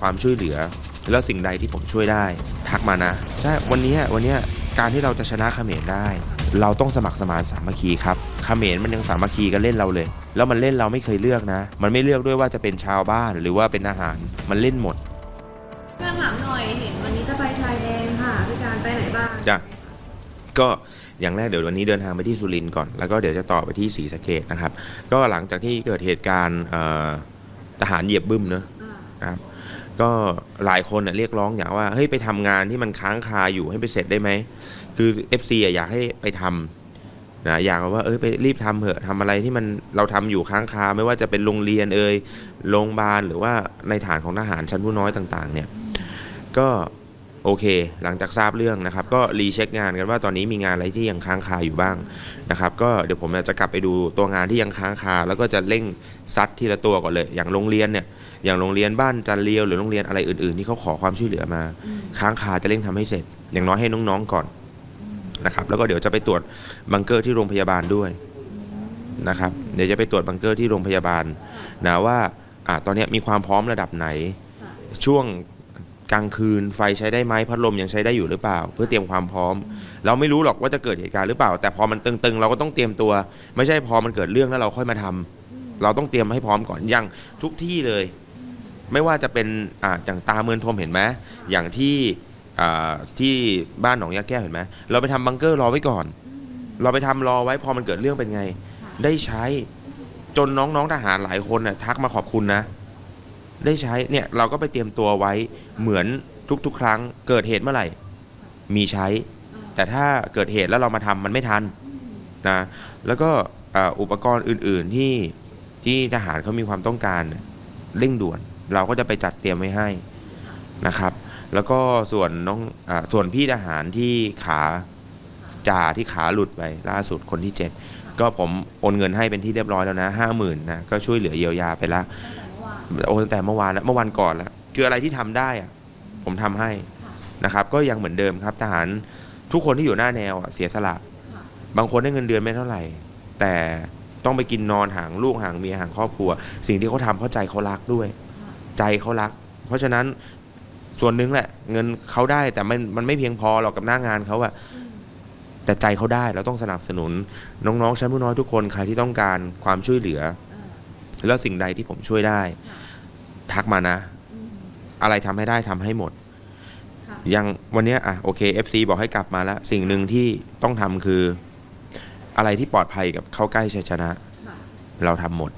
ความช่วยเหลือ แล้วสิ่งใดที่ผมช่วยได้ ทักมานะ ใช่วันเนี้ยวันเนี้ยการที่เราจะชนะเขมรได้ เราต้องสมัครสมานสามัคคีครับเขมรมันยังสามัคคีกันเล่นเราเลย แล้วมันเล่นเราไม่เคยเลือกนะ มันไม่เลือกด้วยว่าจะเป็นชาวบ้านหรือว่าเป็นอาหารมันเล่นหมดการถามหน่อยเห็นวันนี้จะไปชายแดนค่ะพี่การไปไหนบ้างจ้ะก็อย่างแรกเดี๋ยววันนี้เดินทางไปที่สุรินทร์ก่อน แล้วก็เดี๋ยวจะต่อไปที่ศรีสะเกดนะครับ ก็หลังจากที่เกิดเหตุการณ์เอ่อทหารเหยียบบึ้มเนอะอ่านะครับ ก็หลายคนน่ะเรียกร้องอย่างว่าเฮ้ยไปทำงานที่มันค้างคาอยู่ให้ไปเสร็จได้ไหม คือ FC อะอยากให้ไปทำนะอยากว่าเอ้ยไปรีบทำเถอะทำอะไรที่มันเราทำอยู่ค้างคาไม่ว่าจะเป็นโรงเรียนเอ่ยโรงพยาบาลหรือว่าในฐานของทหารชั้นผู้น้อยต่าง ๆ เนี่ย ก็ โอเค หลังจากทราบเรื่องนะครับ ก็รีเช็คงานกันว่าตอนนี้มีงานอะไรที่ยังค้างคาอยู่บ้างนะครับ ก็เดี๋ยวผมจะกลับไปดูตัวงานที่ยังค้างคา แล้วก็จะเร่งซัดทีละตัวก่อนเลย อย่างโรงเรียนเนี่ย อย่างโรงเรียนบ้านจันเลียวหรือโรงเรียนอะไรอื่นๆ ที่เขาขอความช่วยเหลือมา ค้างคาจะเร่งทำให้เสร็จ อย่างน้อยให้น้องๆก่อนนะครับ แล้วก็เดี๋ยวจะไปตรวจบังเกอร์ที่โรงพยาบาลด้วยนะครับ เดี๋ยวจะไปตรวจบังเกอร์ที่โรงพยาบาลนะว่าอ่าตอนนี้มีความพร้อมระดับไหนช่วง กลางคืนไฟใช้ได้ไหมพัดลมยังใช้ได้อยู่หรือเปล่า เพื่อเตรียมความพร้อม เราไม่รู้หรอกว่าจะเกิดเหตุการณ์หรือเปล่า แต่พอมันตึงๆ เราก็ต้องเตรียมตัว ไม่ใช่พอมันเกิดเรื่องแล้วเราค่อยมาทำเราต้องเตรียมให้พร้อมก่อนอย่างทุกที่เลย ไม่ว่าจะเป็นอ่าอย่างตาเมือนทมเห็นไหมอย่างที่อ่าที่บ้านหนองยาแก้วเห็นไหมเราไปทำบังเกอร์รอไว้ก่อน เราไปทำรอไว้พอมันเกิดเรื่องเป็นไง ได้ใช้จนน้องๆทหารหลายคนน่ะทักมาขอบคุณนะ ได้ใช้เนี่ยเราก็ไปเตรียมตัวไว้เหมือนทุกๆ ครั้ง เกิดเหตุเมื่อไหร่ มีใช้ แต่ถ้าเกิดเหตุแล้วเรามาทำมันไม่ทันนะแล้วก็อุปกรณ์อื่น ๆที่ที่ทหารเขามีความต้องการเร่งด่วน เราก็จะไปจัดเตรียมไว้ให้นะครับ แล้วก็ส่วนน้องอส่วนพี่ทหารที่ขาจ่าที่ขาหลุดไปล่าสุดคนที่เจ็ดก็ผมโอนเงินให้เป็นที่เรียบร้อยแล้วนะห้าหมื่นนะก็ช่วยเหลือเยียวยาไปละ โอนตั้งแต่เมื่อวานแล้วเมื่อวันก่อนแล้วคืออะไรที่ทำได้อะผมทำให้นะครับ ก็ยังเหมือนเดิมครับทหารทุกคนที่อยู่หน้าแนวอะเสียสละ บางคนได้เงินเดือนไม่เท่าไหร่ แต่ต้องไปกินนอนห่างลูกห่างเมียห่างครอบครัว สิ่งที่เขาทำเพราะใจเขารักด้วย ใจเขารัก เพราะฉะนั้นส่วนหนึ่งแหละ เงินเขาได้แต่มันมันไม่เพียงพอหรอกกับหน้างานเขาอะแต่ใจเขาได้เราต้องสนับสนุน น้องๆชั้นผู้น้อยทุกคนใครที่ต้องการความช่วยเหลือ แล้วสิ่งใดที่ผมช่วยได้ ทักมานะ อะไรทำให้ได้ทำให้หมดค่ะอย่างวันเนี้ยอะโอเค FC บอกให้กลับมาแล้ว สิ่งหนึ่งที่ต้องทำคือ อะไรที่ปลอดภัยกับเข้าใกล้ชัยชนะค่ะเราทำหมด